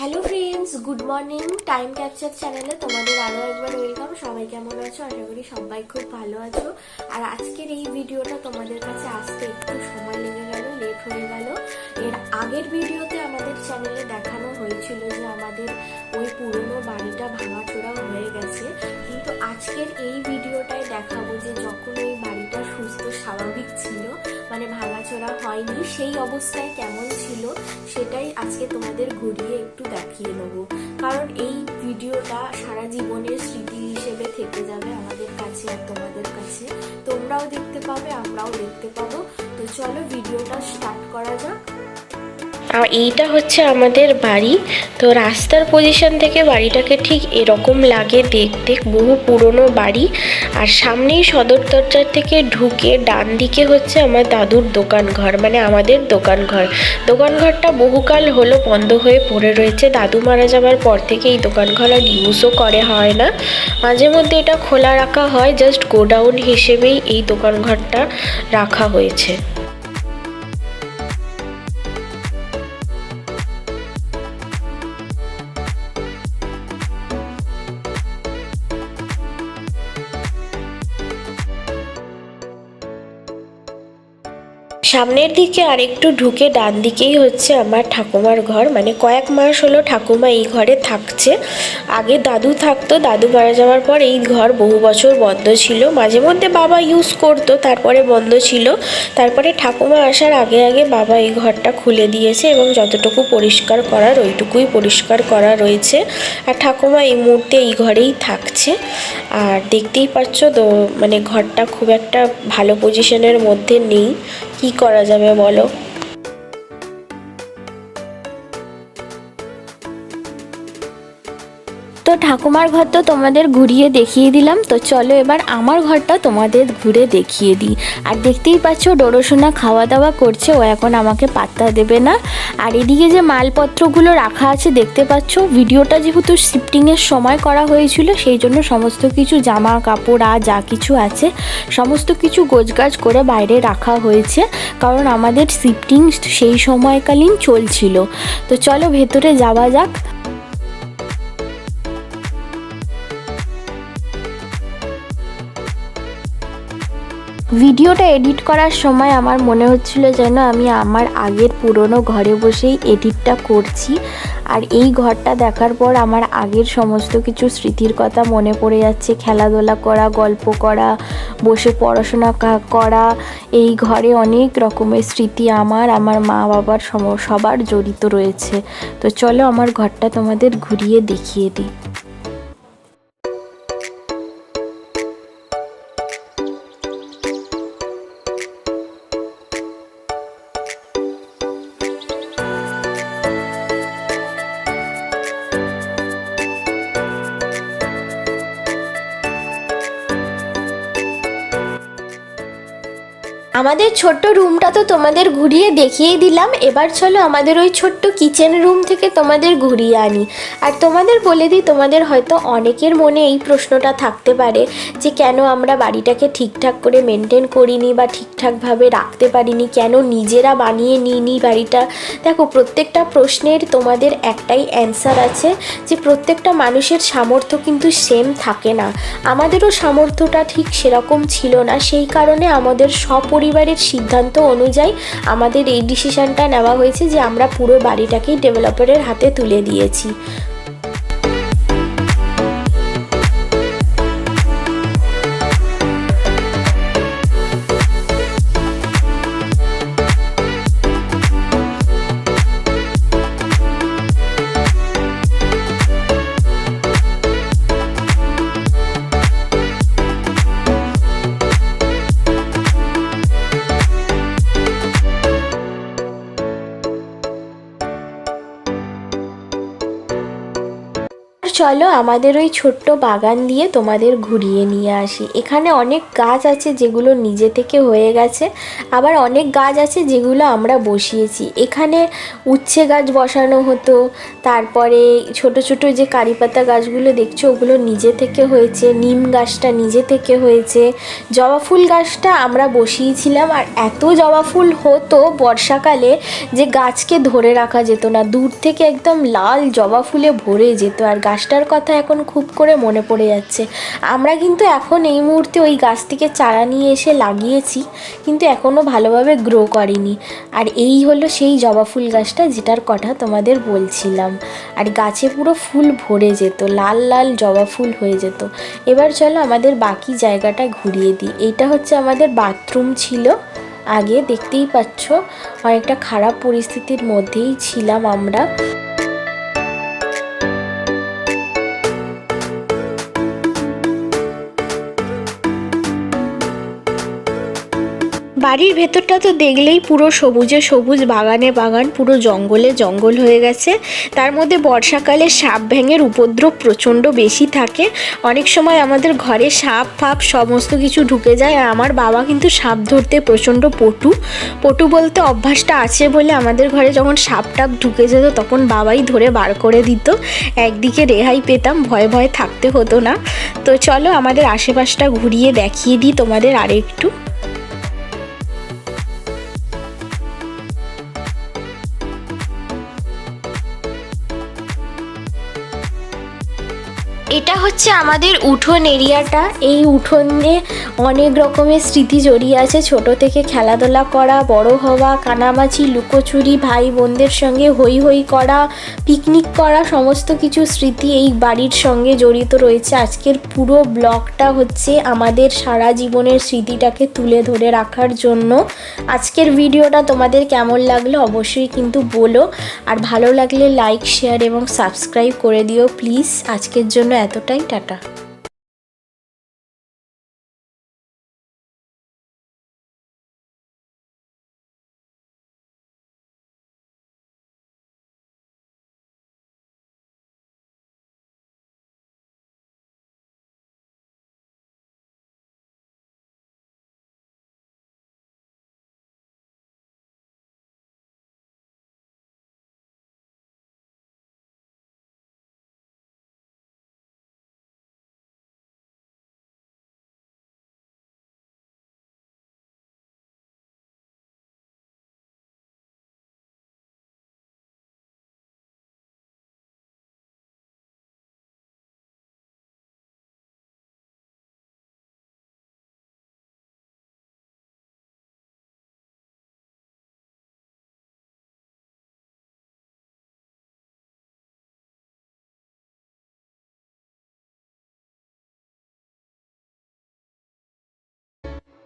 Hello friends good morning time capture চ্যানেলে তোমাদের আরও একবার ওয়েলকাম সবাই কেমন আছো? আশা করি সবাই খুব ভালো আছো। আর আজকের এই ভিডিওটা তোমাদের কাছে আসতে একটু সময় লেগে গেল লেট হয়ে গেল। এর আগের ভিডিওতে আমাদের চ্যানেলে দেখানো হয়েছিল যে আমাদের ওই পুরনো বাড়িটা ভাঙাচোরা হয়ে গেছে। কিন্তু আজকের এই ভিডিওটায় দেখাবো যে যখন ওই বাড়িটা সুস্থ, স্বাভাবিক ছিল মানে ভাঙাচোরা হয়নি, সেই অবস্থায় কেমন ছিল সেটাই আজকে তোমাদের ঘুরিয়ে একটু দেখিয়ে নেব। কারণ এই ভিডিওটা সারা জীবনের স্মৃতি হিসেবে থেকে যাবে আমাদের কাছে আর তোমাদের কাছে। তোমরাও দেখতে পাবে, আমরাও দেখতে পাবো। তো চলো ভিডিওটা স্টার্ট করা যাক। আর এইটা হচ্ছে আমাদের বাড়ি। তো রাস্তার পজিশন থেকে বাড়িটাকে ঠিক এরকম লাগে দেখতে, বহু পুরনো বাড়ি। আর সামনেই সদর দরজার থেকে ঢুকে ডান দিকে হচ্ছে আমার দাদুর দোকান ঘর মানে আমাদের দোকান ঘর দোকান ঘরটা বহুকাল হলো বন্ধ হয়ে পড়ে রয়েছে। দাদু মারা যাওয়ার পর থেকে এই দোকান ঘর আর ইউজও করে হয় না। মাঝে মধ্যে এটা খোলা রাখা হয় জাস্ট গোডাউন হিসেবেই এই দোকান ঘরটা রাখা হয়েছে। সামনের দিকে আর একটু ঢুকে ডান দিকেই হচ্ছে আমার ঠাকুমার ঘর। মানে কয়েক মাস হলো ঠাকুমা এই ঘরে থাকছে। আগে দাদু থাকতো, দাদু মারা যাওয়ার পর এই ঘর বহু বছর বন্ধ ছিল। মাঝে মধ্যে বাবা ইউজ করতো, তারপরে বন্ধ ছিল। তারপরে ঠাকুমা আসার আগে আগে বাবা এই ঘরটা খুলে দিয়েছে এবং যতটুকু পরিষ্কার করার ওইটুকুই পরিষ্কার করা রয়েছে। আর ঠাকুমা এই মুহূর্তে এই ঘরেই থাকছে। আর দেখতেই পাচ্ছ তো মানে ঘরটা খুব একটা ভালো পজিশনের মধ্যে নেই। কি করা যাবে বলো? তো ঠাকুমার ঘর তো তোমাদের ঘুরিয়ে দেখিয়ে দিলাম। তো চলো এবার আমার ঘরটা তোমাদের ঘুরে দেখিয়ে দিই। আর দেখতেই পাচ্ছ, ডোরোসোনা খাওয়া দাওয়া করছে, ও এখন আমাকে পাত্তা দেবে না। আর এদিকে যে মালপত্রগুলো রাখা আছে, দেখতে পাচ্ছ, ভিডিওটা যেহেতু শিফটিংয়ের সময় করা হয়েছিল, সেই জন্য সমস্ত কিছু জামা কাপড় আর যা কিছু আছে, সমস্ত কিছু গোছগাছ করে বাইরে রাখা হয়েছে। কারণ আমাদের শিফটিং সেই সময়কালীন চলছিল। তো চলো ভেতরে যাওয়া যাক। ভিডিওটা এডিট করার সময় আমার মনে হচ্ছিল যেন আমি আমার আগের পুরনো ঘরে বসেই এডিটটা করছি। আর এই ঘরটা দেখার পর আমার আগের সমস্ত কিছু স্মৃতির কথা মনে পড়ে যাচ্ছে। খেলাধুলা করা, গল্প করা, বসে পড়াশোনা করা। এই ঘরে অনেক রকমের স্মৃতি আমার আমার মা বাবার সবার জড়িত রয়েছে। তো চলো আমার ঘরটা তোমাদের ঘুরিয়ে দেখিয়ে দিই। আমাদের ছোট্ট রুমটা তো তোমাদের ঘুরিয়ে দেখিয়ে দিলাম। এবার চলো আমাদের ওই ছোট্ট কিচেন রুম থেকে তোমাদের ঘুরিয়ে আনি। আর তোমাদের বলে দিই, তোমাদের হয়তো অনেকের মনে এই প্রশ্নটা থাকতে পারে যে কেন আমরা বাড়িটাকে ঠিকঠাক করে মেনটেন করিনি বা ঠিকঠাকভাবে রাখতে পারিনি, কেন নিজেরা বানিয়ে নিইনি বাড়িটা। দেখো, প্রত্যেকটা প্রশ্নের তোমাদের একটাই অ্যান্সার আছে যে প্রত্যেকটা মানুষের সামর্থ্য কিন্তু সেম থাকে না। আমাদেরও সামর্থ্যটা ঠিক সেরকম ছিল না, সেই কারণে আমাদের সপরিবারের সিদ্ধান্ত অনুযায়ী আমাদের এই ডিসিশানটা নেওয়া হয়েছে যে আমরা পুরো বাড়িটাকেই ডেভেলপারের হাতে তুলে দিয়েছি। চলো আমাদের ওই ছোট্ট বাগান দিয়ে তোমাদের ঘুরিয়ে নিয়ে আসি। এখানে অনেক গাছ আছে যেগুলো নিজে থেকে হয়ে গেছে, আবার অনেক গাছ আছে যেগুলো আমরা বসিয়েছি। এখানে উচ্ছে গাছ বসানো হতো, তারপরে ছোট ছোট যে কারিপাতা গাছগুলো দেখছ ওগুলো নিজে থেকে হয়েছে, নিম গাছটা নিজে থেকে হয়েছে। জবা ফুল গাছটা আমরা বসিয়েছিলাম আর এত জবা ফুল হতো বর্ষাকালে যে গাছকে ধরে রাখা যেত না, দূর থেকে একদম লাল জবা ফুলে ভরে যেত আর গাছটার কথা এখন খুব করে মনে পড়ে যাচ্ছে। আমরা কিন্তু এখন এই মুহূর্তে ওই গাছ থেকে চারা নিয়ে এসে লাগিয়েছি, কিন্তু এখনও ভালোভাবে গ্রো করেনি। আর এই হলো সেই জবা ফুল গাছটা যেটার কথা তোমাদের বলছিলাম। আর গাছে পুরো ফুল ভরে যেত, লাল লাল জবা ফুল হয়ে যেত। এবার চলো আমাদের বাকি জায়গাটা ঘুরিয়ে দিই। এইটা হচ্ছে আমাদের বাথরুম ছিল। আগে দেখতেই পাচ্ছ, অনেকটা খারাপ পরিস্থিতির মধ্যেই ছিলাম আমরা। বাড়ির ভেতরটা তো দেখলেই পুরো সবুজে সবুজ বাগানে বাগান, পুরো জঙ্গলে জঙ্গল হয়ে গেছে। তার মধ্যে বর্ষাকালে সাপ ভ্যাঙের উপদ্রব প্রচণ্ড বেশি থাকে। অনেক সময় আমাদের ঘরে সাপ, ফাপ সমস্ত কিছু ঢুকে যায় আর আমার বাবা কিন্তু সাপ ধরতে প্রচণ্ড পটু। পটু বলতে অভ্যাসটা আছে বলে আমাদের ঘরে যখন সাপ টাপ ঢুকে যেত তখন বাবাই ধরে বার করে দিত। একদিকে রেহাই পেতাম, ভয়ে ভয়ে থাকতে হতো না। তো চলো আমাদের আশেপাশটা ঘুরিয়ে দেখিয়ে দিই তোমাদের আরেকটু। এটা হচ্ছে আমাদের উঠোন এরিয়াটা। এই উঠোনে অনেক রকমের স্মৃতি জড়িয়ে আছে। ছোট থেকে খেলাধুলা করা, বড় হওয়া, কানামাছি, লুকোচুরি ভাই বোনদের সঙ্গে হই হই করা, পিকনিক করা, সমস্ত কিছু স্মৃতি এই বাড়ির সঙ্গে জড়িত রয়েছে। আজকের পুরো ব্লগটা হচ্ছে আমাদের সারা জীবনের স্মৃতিটাকে তুলে ধরে রাখার জন্য। আজকের ভিডিওটা তোমাদের কেমন লাগল অবশ্যই কিন্তু বলো। আর ভালো লাগলে লাইক শেয়ার এবং সাবস্ক্রাইব করে দিও প্লিজ আজকের জন্য এতটাই টাটা।